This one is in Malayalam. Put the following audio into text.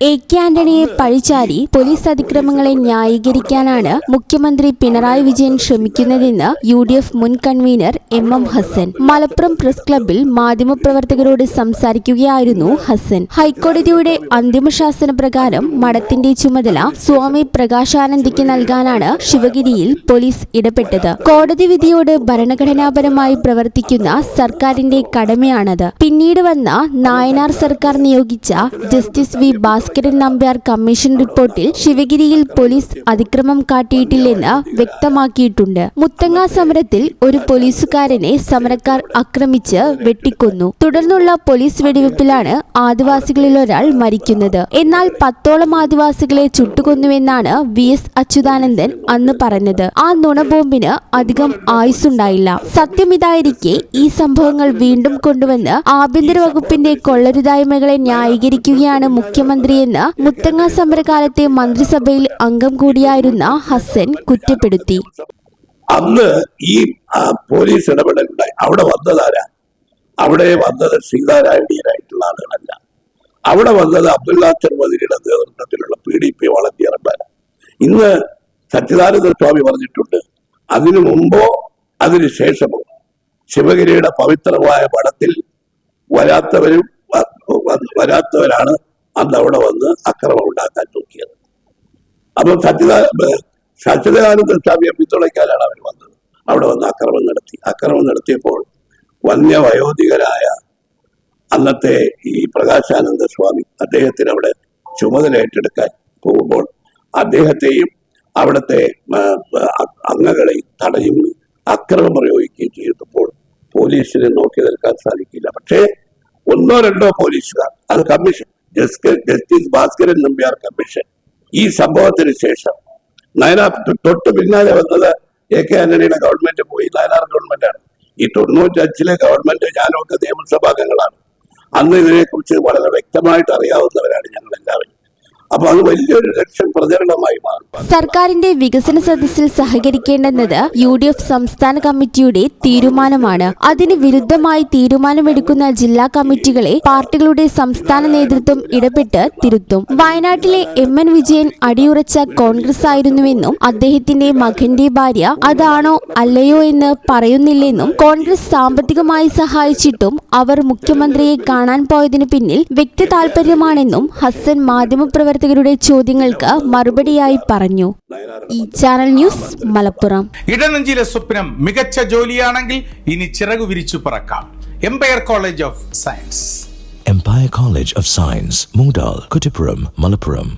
എ കെ ആന്റണിയെ പഴിച്ചാരി പോലീസ് അതിക്രമങ്ങളെ ന്യായീകരിക്കാനാണ് മുഖ്യമന്ത്രി പിണറായി വിജയൻ ശ്രമിക്കുന്നതെന്ന് യു ഡി എഫ് മുൻ convener M M Hasan. Malappuram press ക്ലബിൽ മാധ്യമപ്രവർത്തകരോട് സംസാരിക്കുകയായിരുന്നു ഹസൻ. ഹൈക്കോടതിയുടെ അന്തിമ ശാസന പ്രകാരം മഠത്തിന്റെ ചുമതല സ്വാമി പ്രകാശാനന്ദിക്ക് നൽകാനാണ് ശിവഗിരിയിൽ പോലീസ് ഇടപെട്ടത്. കോടതി വിധിയോട് ഭരണഘടനാപരമായി പ്രവർത്തിക്കുന്ന സർക്കാരിന്റെ കടമയാണത്. പിന്നീട് വന്ന നായനാർ സർക്കാർ നിയോഗിച്ച justice V Bhaskaran Nambiar commission റിപ്പോർട്ടിൽ ശിവഗിരിയിൽ പോലീസ് അതിക്രമം കാട്ടിയിട്ടില്ലെന്ന് വ്യക്തമാക്കിയിട്ടുണ്ട്. മുത്തങ്ങ സമരത്തിൽ ഒരു പോലീസുകാരനെ സമരക്കാർ ആക്രമിച്ച് വെട്ടിക്കൊന്നു. തുടർന്നുള്ള പോലീസ് വെടിവെപ്പിലാണ് ആദിവാസികളിൽ ഒരാൾ മരിക്കുന്നത്. എന്നാൽ പത്തോളം ആദിവാസികളെ ചുട്ടുകൊന്നുവെന്നാണ് വി എസ് അച്യുതാനന്ദൻ അന്ന് പറഞ്ഞത്. ആ നുണബോംബിന് അധികം ആയുസ്സുണ്ടായില്ല. സത്യം ഇതായിരിക്കെ ഈ സംഭവങ്ങൾ വീണ്ടും കൊണ്ടുവന്ന് ആഭ്യന്തര വകുപ്പിന്റെ കൊള്ളരുതായ്മകളെ ന്യായീകരിക്കുകയാണ് മുഖ്യമന്ത്രിയെന്ന് മുത്തങ്ങ സമരകാലത്തെ മന്ത്രിസഭയിൽ അംഗം കൂടിയായിരുന്ന ഹസൻ കുറ്റപ്പെടുത്തി. അന്ന് ഈ പോലീസ് ഇടപെടലുണ്ടായി. അവിടെ വന്നതാരാ അവിടെ വന്നത് സീതാരായണീയനായിട്ടുള്ള ആളുകളല്ല. അവിടെ വന്നത് അബ്ദുല്ല ചെറുമതിരിയുടെ നേതൃത്വത്തിലുള്ള പി ഡി പി വളണ്ടിയർമാരാണ് ഇന്ന് സച്ചിദാനന്ദ സ്വാമി പറഞ്ഞിട്ടുണ്ട് അതിനു മുമ്പോ അതിനു ശേഷമോ? ശിവഗിരിയുടെ പവിത്രമായ മഠത്തിൽ വരാത്തവരും വരാത്തവരാണ് അന്ന് അവിടെ വന്ന് അക്രമം ഉണ്ടാക്കാൻ നോക്കിയത്. അപ്പൊ സത്യത സച്ചിദാനന്ദ സ്വാമിയെ പിന്തുണയ്ക്കാനാണ് അവർ വന്നത്. അവിടെ വന്ന് അക്രമം നടത്തി. അക്രമം നടത്തിയപ്പോൾ വന്യവയോധികരായ അന്നത്തെ ഈ പ്രകാശാനന്ദ സ്വാമി അദ്ദേഹത്തിന് അവിടെ ചുമതല ഏറ്റെടുക്കാൻ പോകുമ്പോൾ അദ്ദേഹത്തെയും അവിടുത്തെ അംഗങ്ങളെയും തടയും അക്രമം പ്രയോഗിക്കുകയും ചെയ്തപ്പോൾ പോലീസിനെ നോക്കി നിൽക്കാൻ സാധിക്കില്ല. പക്ഷേ ഒന്നോ രണ്ടോ പോലീസുകാർ അത് commission justice Bhaskaran Nambiar commission. ഈ സംഭവത്തിന് ശേഷം നയനാർ തൊട്ട് പിന്നാലെ വന്നത് എ കെ ആന്റണിയുടെ ഗവൺമെന്റ് പോയി. നയനാർ ഗവൺമെന്റാണ്. ഈ തൊണ്ണൂറ്റഞ്ചിലെ ഗവൺമെന്റ് ഞാനൊക്കെ നിയമസഭാംഗങ്ങളാണ്. അന്ന് ഇതിനെക്കുറിച്ച് വളരെ വ്യക്തമായിട്ട് അറിയാവുന്നവരാണ് ഞങ്ങൾ എല്ലാവരും അപ്പൊ അത് വലിയൊരു ലക്ഷം പ്രചരണമായി മാറും. സർക്കാരിന്റെ വികസന സദസ്സിൽ സഹകരിക്കേണ്ടെന്നത് യു ഡി എഫ് സംസ്ഥാന കമ്മിറ്റിയുടെ തീരുമാനമാണ്. അതിന് വിരുദ്ധമായി തീരുമാനമെടുക്കുന്ന ജില്ലാ കമ്മിറ്റികളെ പാർട്ടികളുടെ സംസ്ഥാന നേതൃത്വം ഇടപെട്ട് തിരുത്തും. വയനാട്ടിലെ എം എൻ വിജയൻ അടിയുറച്ച കോൺഗ്രസ് ആയിരുന്നുവെന്നും അദ്ദേഹത്തിന്റെ മകന്റെ ഭാര്യ അതാണോ അല്ലയോ എന്ന് പറയുന്നില്ലെന്നും കോൺഗ്രസ് സാമ്പത്തികമായി സഹായിച്ചിട്ടും അവർ മുഖ്യമന്ത്രിയെ കാണാൻ പോയതിനു പിന്നിൽ വ്യക്തി താൽപര്യമാണെന്നും ഹസൻ മാധ്യമപ്രവർത്തകരുടെ ചോദ്യങ്ങൾക്ക് മറുപടിയായി പറഞ്ഞു. ഈ ചാനൽ ന്യൂസ് മലപ്പുറം. ഇടനെഞ്ചിലെ സ്വപ്നം മികച്ച ജോലിയാണെങ്കിൽ ഇനി ചിറകു വിരിച്ചു പറക്കാം. Empire college of science empire college of science Mungdal, Kuttipuram, Malappuram.